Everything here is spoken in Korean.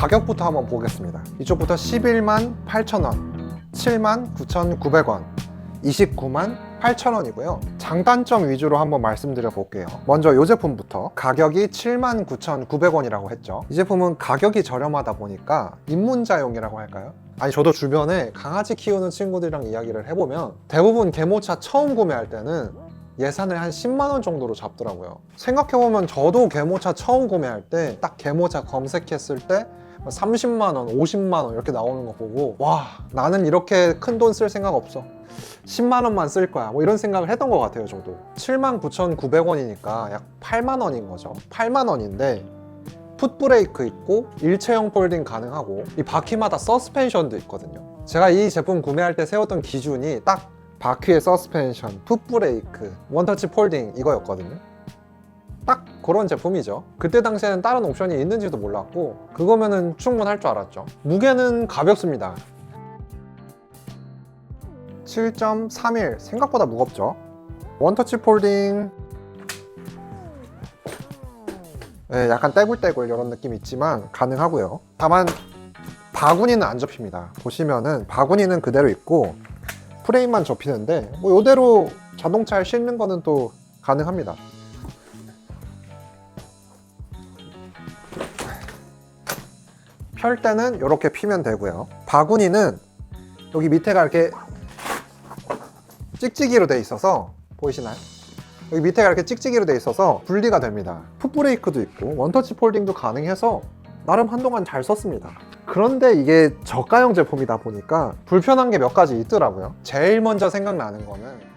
가격부터 한번 보겠습니다. 이쪽부터 11만 8천원, 7만 9,900원, 29만 8천원이고요. 장단점 위주로 한번 말씀드려 볼게요. 먼저 이 제품부터 가격이 7만 9,900원이라고 했죠. 이 제품은 가격이 저렴하다 보니까 입문자용이라고 할까요? 아니 저도 주변에 강아지 키우는 친구들이랑 이야기를 해보면 대부분 개모차 처음 구매할 때는 예산을 한 10만 원 정도로 잡더라고요. 생각해보면 저도 개모차 처음 구매할 때 딱 개모차 검색했을 때 30만 원, 50만 원 이렇게 나오는 거 보고 와 나는 이렇게 큰 돈 쓸 생각 없어. 10만 원만 쓸 거야. 뭐 이런 생각을 했던 것 같아요, 저도. 7만 9,900원이니까 약 8만 원인 거죠. 8만 원인데 풋브레이크 있고 일체형 폴딩 가능하고 이 바퀴마다 서스펜션도 있거든요. 제가 이 제품 구매할 때 세웠던 기준이 딱 바퀴의 서스펜션, 풋브레이크, 원터치 폴딩 이거였거든요. 딱 그런 제품이죠. 그때 당시에는 다른 옵션이 있는지도 몰랐고 그거면은 충분할 줄 알았죠. 무게는 가볍습니다. 7.31 생각보다 무겁죠. 원터치 폴딩 네, 약간 떼굴떼굴 이런 느낌이 있지만 가능하고요. 다만 바구니는 안 접힙니다. 보시면은 바구니는 그대로 있고 프레임만 접히는데 뭐 이대로 자동차에 싣는 거는 또 가능합니다. 펼 때는 이렇게 피면 되고요. 바구니는 여기 밑에가 이렇게 찍찍이로 돼 있어서 보이시나요? 여기 밑에가 이렇게 찍찍이로 돼 있어서 분리가 됩니다. 풋브레이크도 있고 원터치 폴딩도 가능해서 나름 한동안 잘 썼습니다. 그런데 이게 저가형 제품이다 보니까 불편한 게 몇 가지 있더라고요. 제일 먼저 생각나는 거는